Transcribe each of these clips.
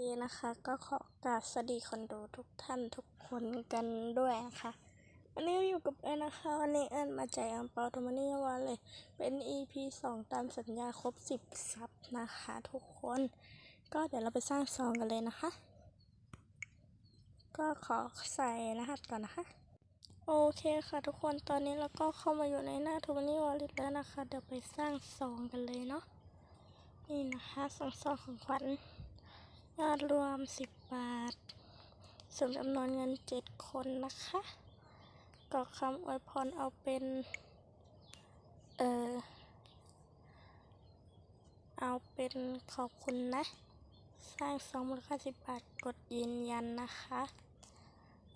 นี้นะคะ ก็ขอกราบสวัสดีคนดูทุกท่านทุกคนกันด้วยนะคะวันนี้อยู่กับเอิญนะคะ วันนี้เอิญมาแจกอังเปาทมานี่วันเลย เป็น EP 2 ตามสัญญาครบ 10 ซับนะคะทุกคน ก็เดี๋ยวเราไปสร้างซองกันเลยนะคะ ก็ขอใส่รหัสก่อนนะคะ โอเคค่ะทุกคนตอนนี้เราก็เข้ามาอยู่ในหน้าทูมานี่วอลเล็ตแล้วนะคะ เดี๋ยวไปสร้างซองกันเลยเนาะนี่นะคะซองซองของขวัญ ยอดรวม 10 บาทสมจำนวนเงิน 7 คนนะคะกรอกคำอวยพรเอาเป็น เออเอาเป็นขอบคุณนะ สร้างสองมูลค่า10บาทกดยืนยันนะคะ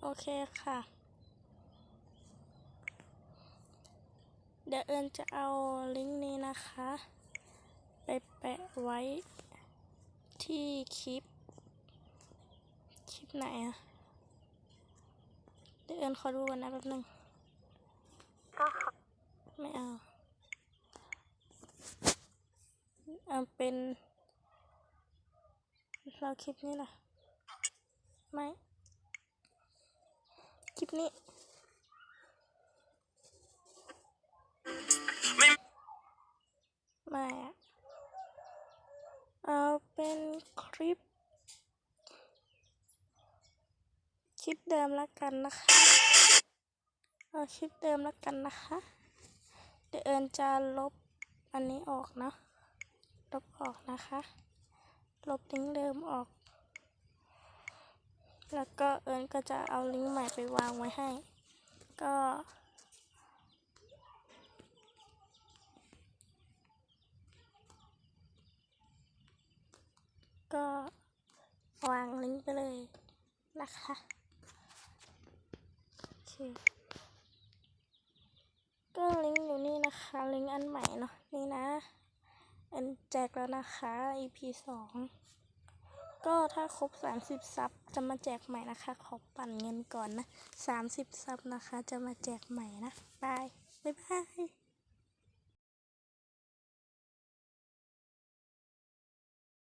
โอเคค่ะ เดี๋ยวเอิญจะเอาลิงก์นี้นะคะ ไปแปะไว้ที่คลิป ไหนอะเดี๋ยวเอิญขอดูกันนะแป๊บนึงก็ขอไม่เอาเอาเป็น เราคลิปนี้ล่ะ ไม่ คลิปนี้ไม่อะเอาเป็นคลิป ค ลิปเดิมแล้วกันนะคะเอาคลิปเดิมแล้วกันนะคะเดี๋ยวเอิญจะลบอันนี้ออกเนาะลบออกนะคะ ลบลิงก์เดิมออก แล้วก็เอิญก็จะเอาลิงก์ใหม่ไปวางไว้ให้ ก็ก็วางลิงก์ไปเลยนะคะ ก็ลิงก์อยู่นี่นะคะ ลิงก์อันใหม่เนาะนี่นะ อันแจกแล้วนะคะ EP สองก็ถ้าครบ 30 ซับจะมาแจกใหม่นะคะ ขอปั่นเงินก่อนนะ 30 ซับนะคะ จะมาแจกใหม่นะบาย บ๊ายบาย